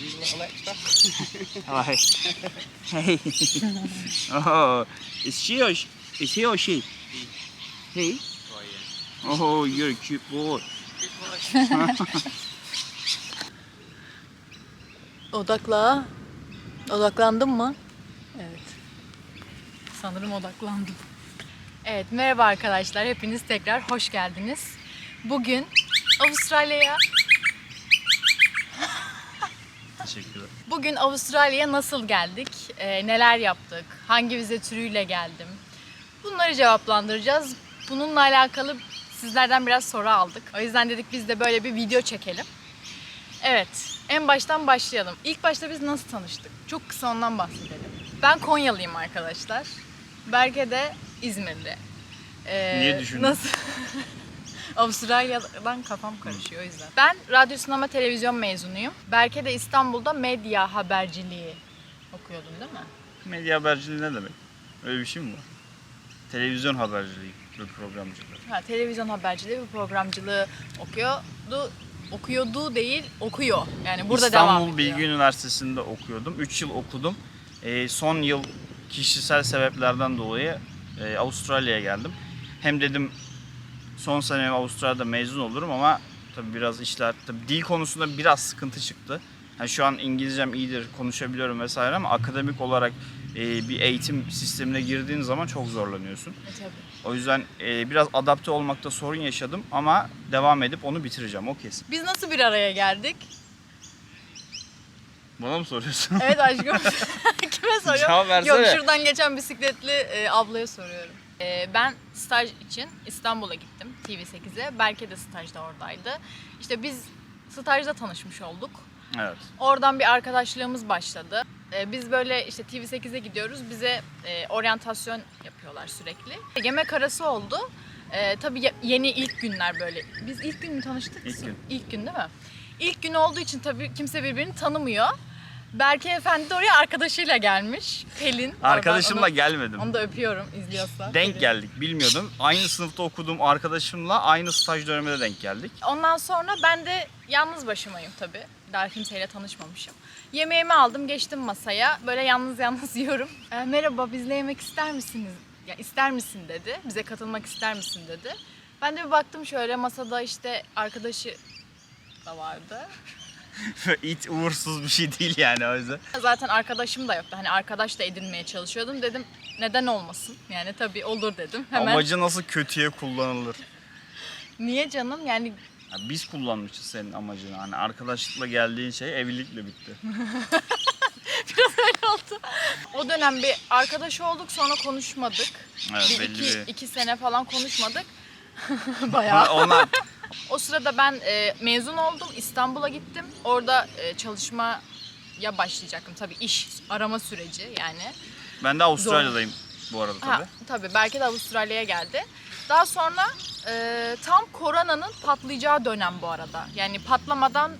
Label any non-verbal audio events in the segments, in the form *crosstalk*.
Little extra. Hi. Hey. oh, is she or sh- is he or she? He. Oh yeah. Oh, you're a cute boy. Good *laughs* boy. Odakla. Odaklandın mı? Evet. Sanırım odaklandım. Evet, merhaba arkadaşlar. Hepiniz tekrar hoş geldiniz. Bugün Avustralya'ya Teşekkürler. Bugün Avustralya'ya nasıl geldik? Ee, neler yaptık? Hangi vize türüyle geldim? Bunları cevaplandıracağız. Bununla alakalı sizlerden biraz soru aldık. O yüzden dedik biz de böyle bir video çekelim. Evet, en baştan başlayalım. İlk başta biz nasıl tanıştık? Çok kısa ondan bahsedelim. Ben Konyalıyım arkadaşlar. Berke de İzmirli. Ee, Niye düşündün? Nasıl? *laughs* Avustralya'dan kafam karışıyor o yüzden. Ben radyo sinema televizyon mezunuyum. Berke de İstanbul'da medya haberciliği okuyordun değil mi? Medya haberciliği ne demek? Öyle bir şey mi var? Televizyon haberciliği ve programcılığı. Ha, televizyon haberciliği ve programcılığı okuyordu. Okuyordu değil, okuyor. Yani burada devam İstanbul ediyor. Bilgi Üniversitesi'nde okuyordum. 3 yıl okudum. Ee, son yıl kişisel sebeplerden dolayı e, Avustralya'ya geldim. Hem dedim son senemi Avustralya'da mezun olurum ama tabii biraz işler, tabii dil konusunda biraz sıkıntı çıktı. Yani şu an İngilizcem iyidir, konuşabiliyorum vesaire ama akademik olarak e, bir eğitim sistemine girdiğin zaman çok zorlanıyorsun. E, tabii. O yüzden e, biraz adapte olmakta sorun yaşadım ama devam edip onu bitireceğim o kesin. Biz nasıl bir araya geldik? Bana mı soruyorsun? Evet aşkım. *laughs* *laughs* Kime soruyorum? Yok şuradan geçen bisikletli e, ablaya soruyorum. E, ben staj için İstanbul'a gittim TV8'e. Berke de stajda oradaydı. İşte biz stajda tanışmış olduk. evet. Oradan bir arkadaşlığımız başladı. E, biz böyle işte TV8'e gidiyoruz. Bize e, oryantasyon yapıyorlar sürekli. Yemek arası oldu. E, tabii ye- yeni ilk günler böyle. Biz ilk gün mü tanıştık? İlk gün. İlk gün değil mi? İlk gün olduğu için tabii kimse birbirini tanımıyor. Berke Efendi de oraya arkadaşıyla gelmiş. Pelin. Arkadaşımla Oradan gelmedim. Onu, onu da öpüyorum izliyorsa. Denk Pelin. geldik bilmiyordum. Aynı sınıfta okuduğum arkadaşımla aynı staj döneminde denk geldik. Ondan sonra ben de yalnız başımayım tabii. Daha kimseyle tanışmamışım. Yemeğimi aldım, geçtim masaya. Böyle yalnız yalnız *laughs* yiyorum. "E, merhaba, bizle yemek ister misiniz? Ya ister misin dedi. Bize katılmak ister misin dedi. Ben de bir baktım şöyle masada işte arkadaşı da vardı. *laughs* Hiç uğursuz bir şey değil yani o yüzden. Zaten arkadaşım da yoktu. Hani arkadaş da edinmeye çalışıyordum. Dedim neden olmasın? Yani tabii olur dedim. Hemen. Amacı nasıl kötüye kullanılır? Niye canım? Yani Ya biz kullanmışız senin amacını. Hani arkadaşlıkla geldiğin şey evlilikle bitti. *laughs* Biraz öyle oldu. O dönem bir arkadaş olduk sonra konuşmadık. Evet, bir belli iki, bir- iki sene falan konuşmadık. *laughs* Bayağı. Onlar O sırada ben e, mezun oldum. İstanbul'a gittim. Orada e, çalışmaya başlayacaktım. Tabii iş arama süreci yani. ben de Avustralya'dayım bu arada tabii. Ha, tabii belki de Avustralya'ya geldi. Daha sonra e, tam koronanın patlayacağı dönem bu arada. Yani patlamadan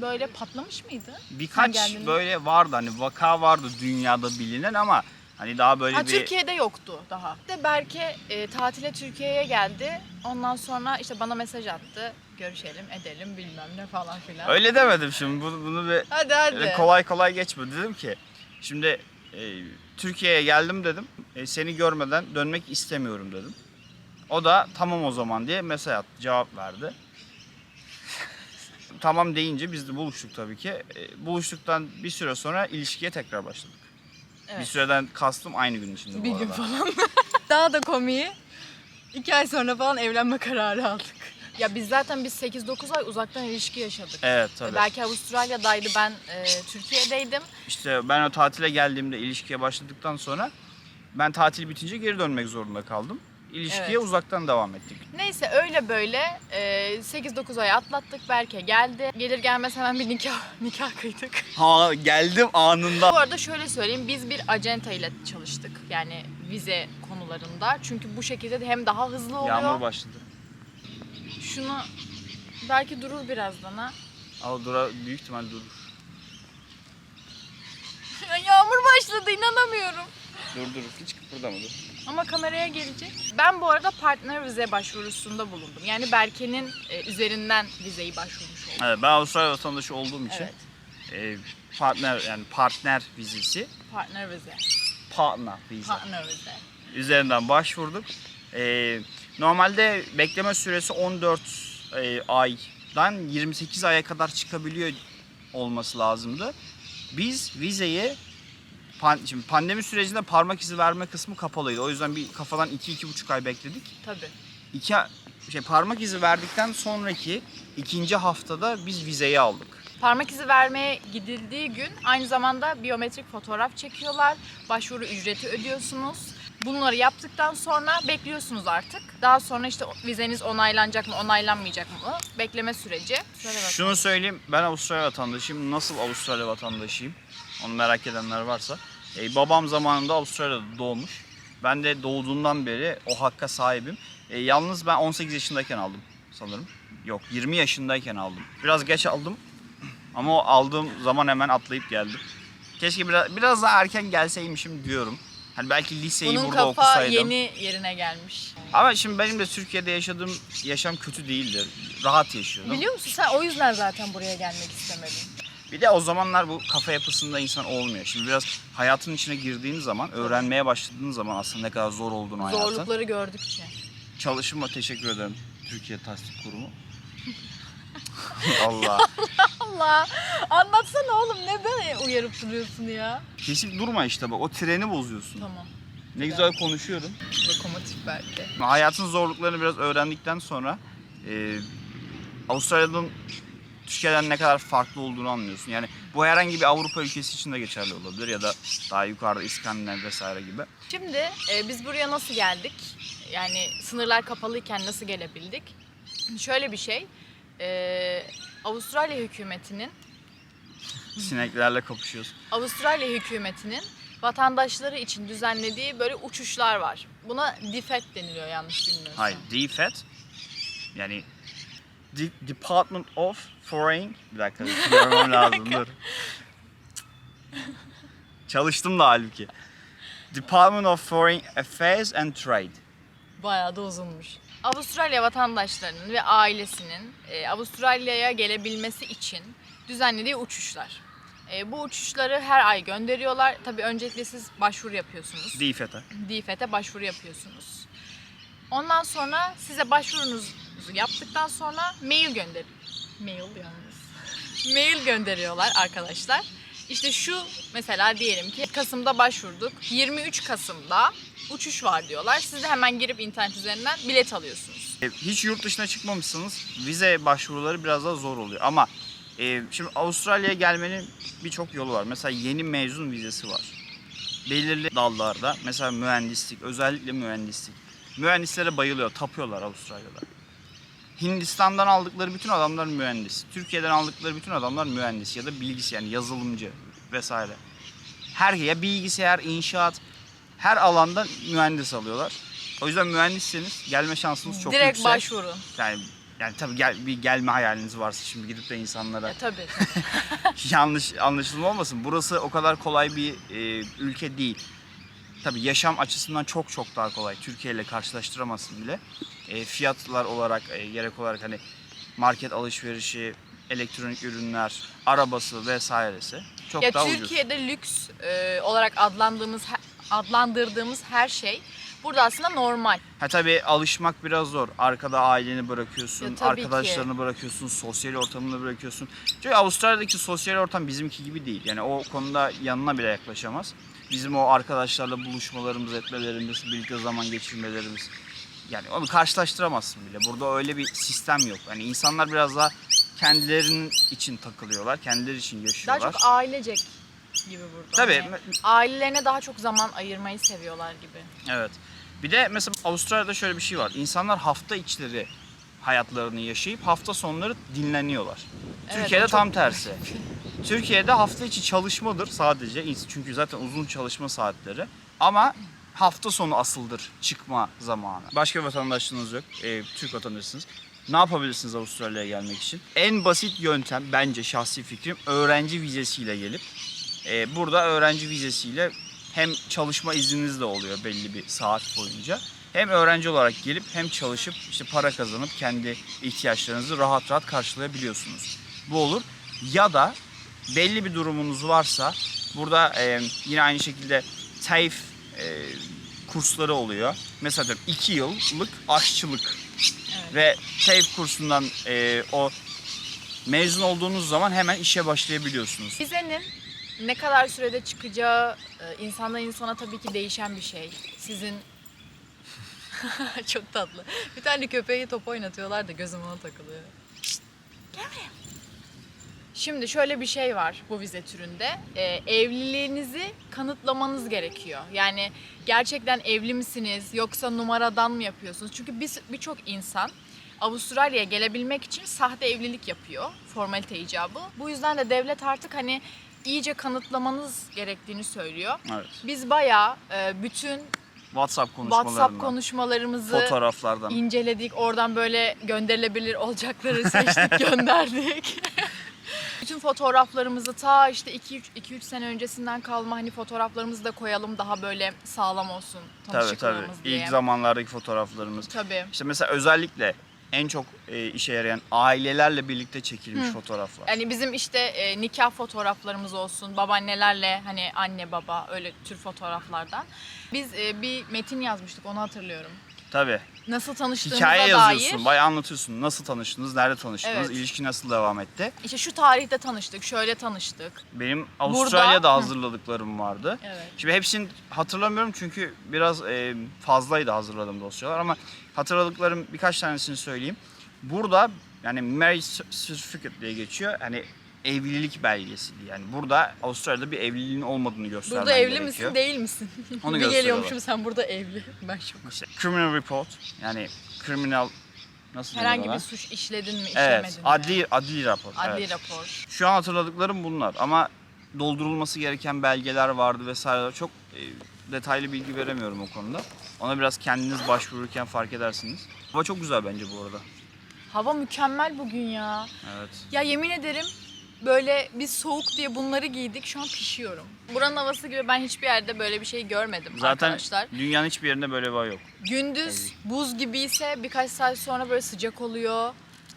böyle patlamış mıydı? Sen Birkaç böyle vardı hani vaka vardı dünyada bilinen ama hani daha böyle Ha, bir Türkiye'de yoktu daha. De Berke e, tatile Türkiye'ye geldi. Ondan sonra işte bana mesaj attı. Görüşelim, edelim bilmem ne falan filan. öyle demedim şimdi bunu, bunu bir Hadi hadi. Öyle kolay kolay geçme. Dedim ki şimdi e, Türkiye'ye geldim dedim. E, seni görmeden dönmek istemiyorum dedim. O da tamam o zaman diye mesaj attı, cevap verdi. *laughs* tamam deyince biz de buluştuk tabii ki. E, buluştuktan bir süre sonra ilişkiye tekrar başladık. Bir Evet. süreden kastım aynı gün içinde Bir bu gün falan. *laughs* Daha da komiği. iki ay sonra falan evlenme kararı aldık. Ya biz zaten biz 8-9 ay uzaktan ilişki yaşadık. Evet tabii. Belki Avustralya'daydı ben e, Türkiye'deydim. İşte ben o tatile geldiğimde ilişkiye başladıktan sonra ben tatil bitince geri dönmek zorunda kaldım. İlişkiye Evet. uzaktan devam ettik. Neyse öyle böyle e, 8-9 ay atlattık. Berke geldi. Gelir gelmez hemen bir nikah *laughs* nikah kıydık. Ha geldim anında. Bu arada şöyle söyleyeyim biz bir acenta ile çalıştık. Yani vize konularında. Çünkü bu şekilde de hem daha hızlı oluyor. Yağmur başladı. Şunu belki durur birazdan ha. Ama dura büyük ihtimal durur. Ya *laughs* Yağmur başladı inanamıyorum. Dur dur hiç kıpırdamadı. Ama kameraya gelecek. Ben bu arada partner vize başvurusunda bulundum. Yani Berke'nin e, üzerinden vizeyi başvurmuş oldum. Evet ben Avustralya vatandaşı olduğum için Evet. e, partner yani partner vizesi, Partner vize. partner vize Partner vize. üzerinden başvurduk. E, normalde bekleme süresi 14 e, aydan 28 aya kadar çıkabiliyor olması lazımdı. Biz vizeyi pan, şimdi pandemi sürecinde parmak izi verme kısmı kapalıydı. O yüzden bir kafadan 2-2,5 ay bekledik. Tabii. İki, şey, parmak izi verdikten sonraki ikinci haftada biz vizeyi aldık. Parmak izi vermeye gidildiği gün aynı zamanda biyometrik fotoğraf çekiyorlar. Başvuru ücreti ödüyorsunuz. Bunları yaptıktan sonra bekliyorsunuz artık. Daha sonra işte vizeniz onaylanacak mı, onaylanmayacak mı? Bekleme süreci. Şunu söyleyeyim, ben Avustralya vatandaşıyım. Nasıl Avustralya vatandaşıyım? Onu merak edenler varsa. E, babam zamanında Avustralya'da doğmuş. Ben de doğduğundan beri o hakka sahibim. E, yalnız ben 18 yaşındayken aldım sanırım. Yok 20 yaşındayken aldım. Biraz geç aldım. Ama o aldığım zaman hemen atlayıp geldim. Keşke biraz, biraz daha erken gelseymişim diyorum. Hani belki liseyi Bunun burada kafa okusaydım. yeni yerine gelmiş. Ama şimdi benim de Türkiye'de yaşadığım yaşam kötü değildi. Rahat yaşıyordum. Biliyor musun sen o yüzden zaten buraya gelmek istemedin. Bir de o zamanlar bu kafa yapısında insan olmuyor. Şimdi biraz hayatın içine girdiğin zaman, öğrenmeye başladığın zaman aslında ne kadar zor olduğunu hayatın. Zorlukları gördükçe. Çalışıma teşekkür ederim Türkiye Tasdik Kurumu. *laughs* Allah. Allah anlatsana oğlum ne böyle uyarıp duruyorsun ya. Kesip durma işte bak o treni bozuyorsun. Tamam. Ne güzel konuşuyorum. Lokomotif belki. Hayatın zorluklarını biraz öğrendikten sonra e, Avustralya'nın Türkiye'den ne kadar farklı olduğunu anlıyorsun. Yani bu herhangi bir Avrupa ülkesi için de geçerli olabilir ya da daha yukarıda İskandinav vesaire gibi. Şimdi e, biz buraya nasıl geldik? Yani sınırlar kapalıyken nasıl gelebildik? Şöyle bir şey. e, Avustralya hükümetinin *laughs* Sineklerle kapışıyoruz. Avustralya hükümetinin vatandaşları için düzenlediği böyle uçuşlar var. Buna DFET deniliyor yanlış bilmiyorsam. Hayır, DFAT yani De- Department of Foreign bir dakika görmem lazım dur. Çalıştım da halbuki. Department of Foreign Affairs and Trade. Bayağı da uzunmuş. Avustralya vatandaşlarının ve ailesinin e, Avustralya'ya gelebilmesi için düzenlediği uçuşlar. E, bu uçuşları her ay gönderiyorlar. Tabii öncelikle siz başvuru yapıyorsunuz. DFAT'e. DFET'e başvuru yapıyorsunuz. Ondan sonra size başvurunuzu yaptıktan sonra mail gönder. Mail yalnız. *laughs* mail gönderiyorlar arkadaşlar. İşte şu mesela diyelim ki Kasım'da başvurduk. 23 Kasım'da uçuş var diyorlar. Siz de hemen girip internet üzerinden bilet alıyorsunuz. E, Hiç yurt dışına çıkmamışsınız. Vize başvuruları biraz daha zor oluyor. Ama e, şimdi Avustralya'ya gelmenin birçok yolu var. Mesela yeni mezun vizesi var. Belirli dallarda mesela mühendislik, özellikle mühendislik. Mühendislere bayılıyor, tapıyorlar Avustralya'da. Hindistan'dan aldıkları bütün adamlar mühendis. Türkiye'den aldıkları bütün adamlar mühendis ya da bilgisayar yani yazılımcı vesaire. Her ya bilgisayar, inşaat her alanda mühendis alıyorlar. O yüzden mühendisseniz gelme şansınız çok Direkt yüksek. başvurun. Yani yani tabii gel, bir gelme hayaliniz varsa şimdi gidip de insanlara E, tabii. *laughs* yanlış anlaşılma olmasın. Burası o kadar kolay bir e, ülke değil. Tabii yaşam açısından çok çok daha kolay. Türkiye ile karşılaştıramazsın bile. E, fiyatlar olarak, e, gerek olarak hani market alışverişi, elektronik ürünler, arabası vesairesi çok ya daha ucuz. Türkiye'de lüks e, olarak adlandığımız adlandırdığımız her şey burada aslında normal. Ha tabii alışmak biraz zor. Arkada aileni bırakıyorsun, Ya arkadaşlarını bırakıyorsun, sosyal ortamını bırakıyorsun. Çünkü Avustralya'daki sosyal ortam bizimki gibi değil. Yani o konuda yanına bile yaklaşamaz. Bizim o arkadaşlarla buluşmalarımız, etmelerimiz, birlikte zaman geçirmelerimiz. Yani onu karşılaştıramazsın bile. Burada öyle bir sistem yok. Yani insanlar biraz daha kendilerinin için takılıyorlar, kendileri için Daha yaşıyorlar. çok ailecek gibi burada. Tabii. Hani ailelerine daha çok zaman ayırmayı seviyorlar gibi. Evet. Bir de mesela Avustralya'da şöyle bir şey var. İnsanlar hafta içleri hayatlarını yaşayıp hafta sonları dinleniyorlar. Evet, Türkiye'de çok- tam tersi. *laughs* Türkiye'de hafta içi çalışmadır sadece. Çünkü zaten uzun çalışma saatleri. Ama hafta sonu asıldır çıkma zamanı. Başka vatandaşlığınız yok. Ee, Türk vatandaşısınız. Ne yapabilirsiniz Avustralya'ya gelmek için? En basit yöntem bence şahsi fikrim öğrenci vizesiyle gelip e, burada öğrenci vizesiyle hem çalışma izniniz de oluyor belli bir saat boyunca. Hem öğrenci olarak gelip hem çalışıp işte para kazanıp kendi ihtiyaçlarınızı rahat rahat karşılayabiliyorsunuz. Bu olur. Ya da belli bir durumunuz varsa burada e, yine aynı şekilde TAFE e, kursları oluyor. Mesela diyorum 2 yıllık aşçılık ve TAFE kursundan e, o mezun olduğunuz zaman hemen işe başlayabiliyorsunuz. Vizenin ne kadar sürede çıkacağı e, insandan insana tabii ki değişen bir şey. Sizin *laughs* çok tatlı. Bir tane köpeği top oynatıyorlar da gözüm ona takılıyor. Gel buraya. Şimdi şöyle bir şey var bu vize türünde. E, evliliğinizi kanıtlamanız gerekiyor. Yani gerçekten evli misiniz yoksa numaradan mı yapıyorsunuz? Çünkü biz birçok insan Avustralya'ya gelebilmek için sahte evlilik yapıyor. Formalite icabı. Bu yüzden de devlet artık hani iyice kanıtlamanız gerektiğini söylüyor. Evet. Biz bayağı e, bütün WhatsApp konuşmalarından, WhatsApp konuşmalarımızı fotoğraflardan. inceledik. Oradan böyle gönderilebilir olacakları seçtik, *laughs* gönderdik. Bütün fotoğraflarımızı ta işte 2-3 sene öncesinden kalma hani fotoğraflarımızı da koyalım daha böyle sağlam olsun Tabii tabii. tanışıklığımız diye. İlk zamanlardaki fotoğraflarımız. Tabii. İşte mesela özellikle en çok e, işe yarayan ailelerle birlikte çekilmiş Hı. fotoğraflar. Yani bizim işte e, nikah fotoğraflarımız olsun, babaannelerle hani anne baba öyle tür fotoğraflardan. Biz e, bir metin yazmıştık onu hatırlıyorum. Tabii. Nasıl tanıştığımıza Hikaye yazıyorsun, dair. bayağı anlatıyorsun. Nasıl tanıştınız, nerede tanıştınız, Evet. ilişki nasıl devam etti. İşte şu tarihte tanıştık, şöyle tanıştık. Benim Avustralya'da Hı. hazırladıklarım vardı. Evet. Şimdi hepsini hatırlamıyorum çünkü biraz e, fazlaydı hazırladığım dosyalar ama hatırladıklarım birkaç tanesini söyleyeyim. Burada yani marriage certificate diye geçiyor. Hani evlilik belgesi diye. Yani burada Avustralya'da bir evliliğin olmadığını göstermen Burada evli gerekiyor. misin değil misin? Onu *laughs* bir gösteriyorlar. geliyormuşum sen burada evli. Ben şok. İşte criminal report yani criminal nasıl denir Herhangi ona? bir suç işledin mi, işlemedin Evet, mi? adli adli rapor. Adli evet. rapor. Şu an hatırladıklarım bunlar ama doldurulması gereken belgeler vardı vesaire. Çok e, detaylı bilgi veremiyorum o konuda. Ona biraz kendiniz başvururken fark edersiniz. Hava çok güzel bence bu arada. Hava mükemmel bugün ya. Evet. Ya yemin ederim böyle biz soğuk diye bunları giydik şu an pişiyorum. Buranın havası gibi ben hiçbir yerde böyle bir şey görmedim Zaten arkadaşlar. dünyanın hiçbir yerinde böyle bir hava yok. Gündüz buz gibi ise birkaç saat sonra böyle sıcak oluyor.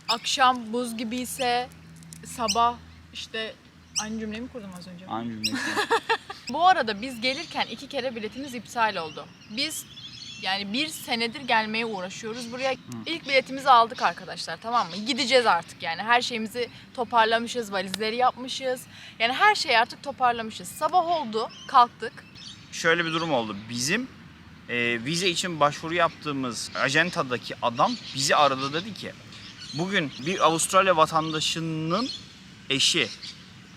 Akşam buz gibi ise sabah işte aynı cümleyi mi kurdum az önce? Aynı cümleyi. *laughs* Bu arada biz gelirken iki kere biletimiz iptal oldu. Biz yani bir senedir gelmeye uğraşıyoruz buraya. İlk biletimizi aldık arkadaşlar tamam mı? Gideceğiz artık yani her şeyimizi toparlamışız, valizleri yapmışız. Yani her şeyi artık toparlamışız. Sabah oldu, kalktık. Şöyle bir durum oldu. Bizim e, vize için başvuru yaptığımız ajantadaki adam bizi aradı dedi ki bugün bir Avustralya vatandaşının eşi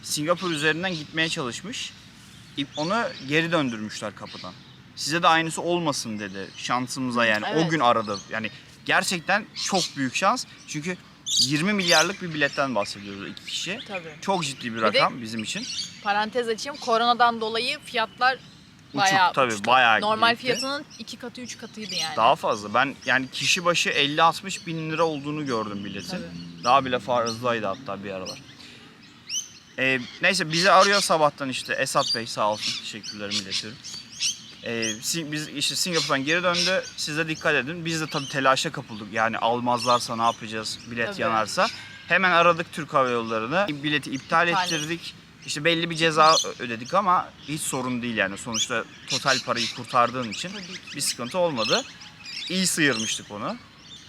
Singapur üzerinden gitmeye çalışmış. Onu geri döndürmüşler kapıdan. Size de aynısı olmasın dedi şansımıza yani. evet. O gün aradı. Yani gerçekten çok büyük şans. Çünkü 20 milyarlık bir biletten bahsediyoruz iki kişi. Tabii. Çok ciddi bir de- rakam bizim için. Parantez açayım. Koronadan dolayı fiyatlar bayağı tabii, uçtu. bayağı Normal gitti. fiyatının iki katı üç katıydı yani. Daha fazla. Ben yani kişi başı 50-60 bin lira olduğunu gördüm biletin. Tabii. Daha bile fazlaydı hatta bir aralar. Ee, neyse bizi arıyor sabahtan işte Esat Bey sağ olsun teşekkürlerimi iletiyorum. Ee, biz işte Singapur'dan geri döndü. Siz de dikkat edin. Biz de tabii telaşa kapıldık. Yani almazlarsa ne yapacağız? Bilet Tabii. yanarsa. Hemen aradık Türk Hava Yolları'nı. Bileti iptal İptal ettirdik. İşte belli bir ceza ödedik ama hiç sorun değil yani. Sonuçta total parayı kurtardığın için bir sıkıntı olmadı. İyi sıyırmıştık onu.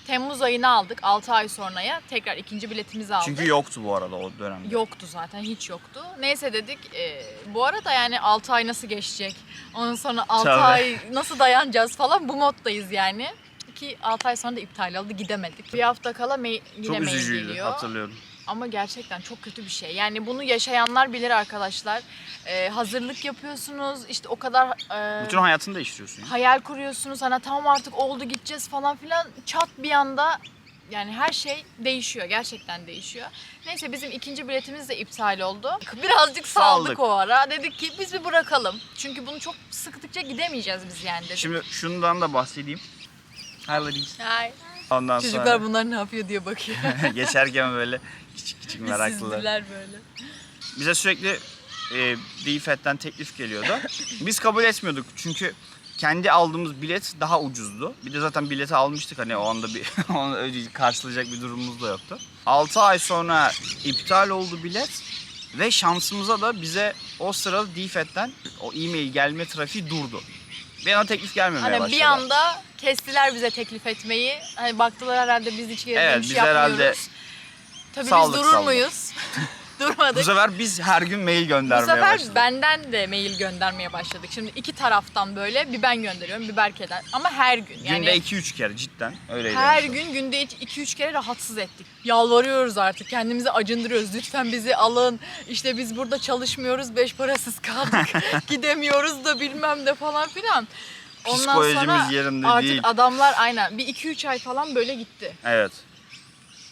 Temmuz ayını aldık 6 ay sonraya. Tekrar ikinci biletimizi aldık. Çünkü yoktu bu arada o dönemde. Yoktu zaten hiç yoktu. Neyse dedik e, bu arada yani 6 ay nasıl geçecek? Ondan sonra 6 Tabii. ay nasıl dayanacağız falan bu moddayız yani. Ki 6 ay sonra da iptal oldu gidemedik. Bir hafta kala mail, yine Çok mail üzücüydü geliyor. hatırlıyorum. Ama gerçekten çok kötü bir şey. Yani bunu yaşayanlar bilir arkadaşlar. E, hazırlık yapıyorsunuz işte o kadar e, Bütün hayatını değiştiriyorsun. ya. hayal kuruyorsunuz. Hani tamam artık oldu gideceğiz falan filan. Çat bir anda yani her şey değişiyor. Gerçekten değişiyor. Neyse bizim ikinci biletimiz de iptal oldu. Birazcık saldık, Saldık. o ara. Dedik ki biz bir bırakalım. Çünkü bunu çok sıktıkça gidemeyeceğiz biz yani dedik. Şimdi şundan da bahsedeyim. Hi ladies. Ay, Ondan çocuklar bunlar ne yapıyor diye bakıyor. sonra *laughs* geçerken böyle küçük küçük meraklılar. Böyle. Bize sürekli e, DFET'ten teklif geliyordu. Biz kabul etmiyorduk çünkü kendi aldığımız bilet daha ucuzdu. Bir de zaten bileti almıştık hani o anda bir *laughs* onu karşılayacak bir durumumuz da yoktu. 6 ay sonra iptal oldu bilet Ve şansımıza da bize o sırada DFET'ten o e-mail gelme trafiği durdu. Bir ana teklif gelmemeye Hani başladı. bir anda kestiler bize teklif etmeyi. Hani baktılar herhalde biz hiç geri Evet, dönüş biz yapmıyoruz. herhalde Tabii saldık, biz durur saldık. muyuz? *laughs* Bu Durmadık. sefer biz her gün mail Bu göndermeye sefer başladık. benden de mail göndermeye başladık. Şimdi iki taraftan böyle bir ben gönderiyorum bir Berke'den. Ama her gün. Yani Günde 2-3 kere cidden öyleydi. her son. gün günde 2-3 kere rahatsız ettik. Yalvarıyoruz artık. Kendimizi acındırıyoruz. Lütfen bizi alın. İşte biz burada çalışmıyoruz. Beş parasız kaldık. *laughs* Gidemiyoruz da bilmem de falan filan. Ondan Psikolojimiz sonra yerinde artık değil. adamlar aynen bir 2-3 ay falan böyle gitti. Evet.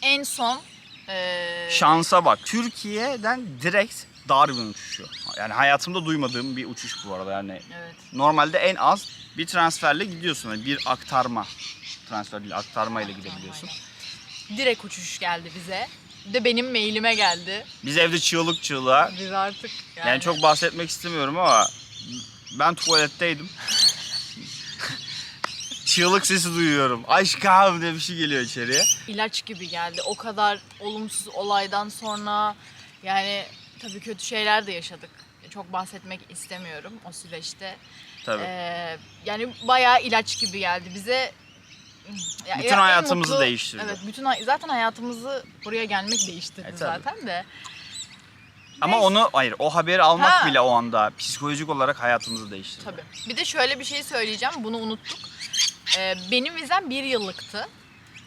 En son eee, Şansa bak. Türkiye'den direkt Darwin uçuşu. Yani hayatımda duymadığım bir uçuş bu arada. Yani Evet. normalde en az bir transferle gidiyorsun. Yani bir aktarma. Transfer değil aktarma ile gidebiliyorsun. Direkt uçuş geldi bize. Bir de benim mailime geldi. Biz evde çığlık çığlığa. Biz artık yani, Yani çok bahsetmek istemiyorum ama ben tuvaletteydim. *laughs* çığlık sesi duyuyorum. Aşkım diye bir şey geliyor içeriye. ilaç gibi geldi. O kadar olumsuz olaydan sonra yani tabii kötü şeyler de yaşadık. Çok bahsetmek istemiyorum o süreçte. Tabii. Ee, yani bayağı ilaç gibi geldi bize. Ya- Bütün ya hayatımızı değiştirdi. Evet, bütün zaten hayatımızı buraya gelmek değiştirdi E, tabii. zaten de. Ama neyse. onu hayır o haberi almak Ha. bile o anda psikolojik olarak hayatımızı değiştirdi. Tabii. Bir de şöyle bir şey söyleyeceğim. Bunu unuttuk. Ee, benim vizem bir yıllıktı.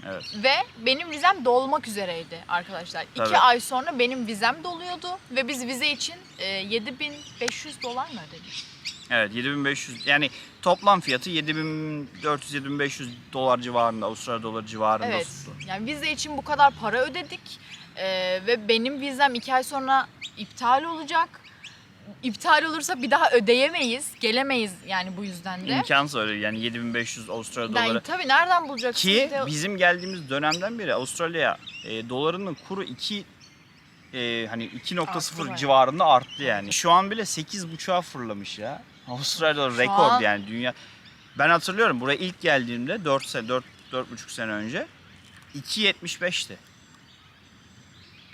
Evet. Ve benim vizem dolmak üzereydi arkadaşlar. Tabii. İki ay sonra benim vizem doluyordu. Ve biz vize için e, 7500 dolar mı ödedik? Evet 7500 yani toplam fiyatı 7400-7500 dolar civarında Avustralya doları civarında Evet. tuttu. Yani vize için bu kadar para ödedik. Ee, ve benim vizem iki ay sonra iptal olacak. İptal olursa bir daha ödeyemeyiz. Gelemeyiz yani bu yüzden de. İmkansız öyle yani 7500 Avustralya Yani doları. tabii nereden bulacaksın? Ki de- bizim geldiğimiz dönemden beri Avustralya e, dolarının kuru 2 e, hani Arttı 2.0 bayağı. civarında arttı yani. Şu an bile 8.5'a fırlamış ya. Avustralya doları rekor an- yani dünya. Ben hatırlıyorum buraya ilk geldiğimde 4 sene 4 4,5 sene önce 2.75'ti.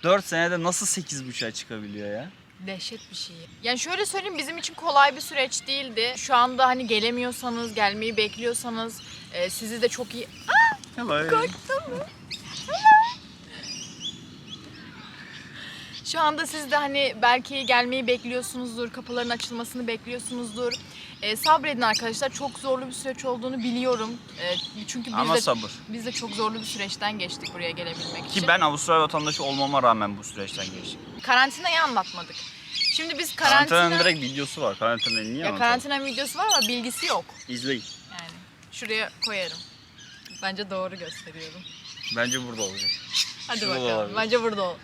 4 senede nasıl 8.5'a çıkabiliyor ya? Dehşet bir şey. Yani şöyle söyleyeyim bizim için kolay bir süreç değildi. Şu anda hani gelemiyorsanız, gelmeyi bekliyorsanız e, sizi de çok iyi... Hello. Şu anda siz de hani belki gelmeyi bekliyorsunuzdur, kapıların açılmasını bekliyorsunuzdur. E, sabredin arkadaşlar. Çok zorlu bir süreç olduğunu biliyorum. E, çünkü biz Ama de sabır. biz de çok zorlu bir süreçten geçtik buraya gelebilmek için. Ki ben Avustralya vatandaşı olmama rağmen bu süreçten geçtim. karantinayı anlatmadık. Şimdi biz karantina Karantinanın direkt videosu var. Karantinayı niye ya anlatalım? karantina videosu var ama bilgisi yok. İzleyin. Yani şuraya koyarım. Bence doğru gösteriyorum. Bence burada olacak. Hadi Şurada da bakalım. olabilir. Bence burada ol.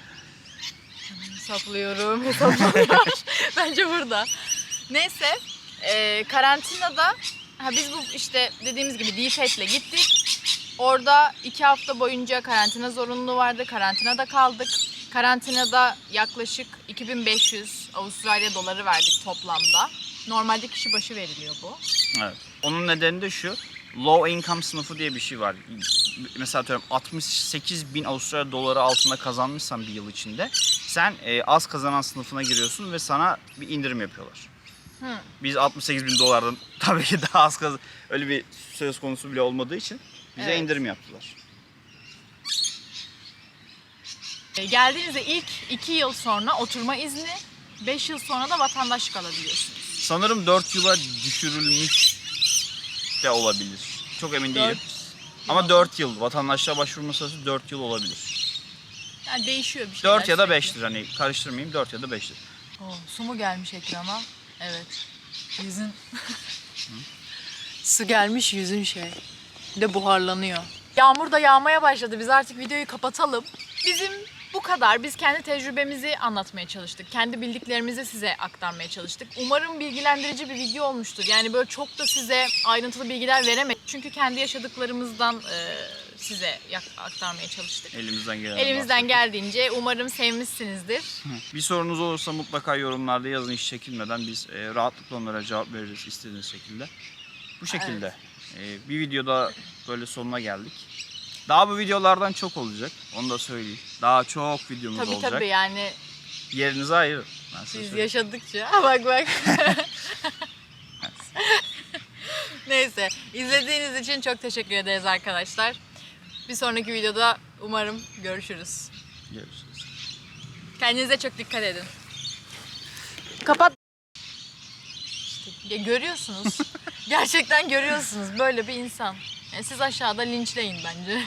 Hesaplıyorum. *laughs* Bence burada. Neyse, e, karantinada ha biz bu işte dediğimiz gibi DFET'le gittik. Orada iki hafta boyunca karantina zorunluluğu vardı. Karantinada kaldık. Karantinada yaklaşık 2500 Avustralya doları verdik toplamda. Normalde kişi başı veriliyor bu. Evet. Onun nedeni de şu. Low income sınıfı diye bir şey var. Mesela atıyorum 68 bin Avustralya doları altında kazanmışsan bir yıl içinde sen e, az kazanan sınıfına giriyorsun ve sana bir indirim yapıyorlar. Hı. Biz 68 bin dolardan *laughs* tabii ki daha az kaz öyle bir söz konusu bile olmadığı için bize Evet. indirim yaptılar. E, Geldiğinizde ilk iki yıl sonra oturma izni, 5 yıl sonra da vatandaşlık alabiliyorsunuz. Sanırım 4 yıla düşürülmüş de olabilir. Çok emin değilim. Ama 4 yıl vatandaşlığa başvurma sırası 4 yıl olabilir. Yani değişiyor bir şeyler. 4 ya da sürekli. 5'tir hani karıştırmayayım 4 ya da 5'tir. Oh, su mu gelmiş ekrana? Evet. Yüzün... *laughs* su gelmiş yüzün şey. Bir de buharlanıyor. Yağmur da yağmaya başladı. Biz artık videoyu kapatalım. Bizim bu kadar. Biz kendi tecrübemizi anlatmaya çalıştık. Kendi bildiklerimizi size aktarmaya çalıştık. Umarım bilgilendirici bir video olmuştur. Yani böyle çok da size ayrıntılı bilgiler veremedik. Çünkü kendi yaşadıklarımızdan e, size aktarmaya çalıştık. Elimizden gelen. Elimizden geldiğince umarım sevmişsinizdir. Bir sorunuz olursa mutlaka yorumlarda yazın hiç çekinmeden biz e, rahatlıkla onlara cevap veririz istediğiniz şekilde. Bu şekilde. E, bir videoda böyle sonuna geldik. Daha bu videolardan çok olacak. Onu da söyleyeyim. Daha çok videomuz Tabii olacak. tabii yani Yerinizi ayırın. Ben size Biz söyleyeyim. yaşadıkça. *laughs* bak bak. *laughs* Neyse. izlediğiniz için çok teşekkür ederiz arkadaşlar. Bir sonraki videoda umarım görüşürüz. Görüşürüz. Kendinize çok dikkat edin. Kapat. İşte ya görüyorsunuz. *laughs* Gerçekten görüyorsunuz böyle bir insan. Yani siz aşağıda linçleyin bence.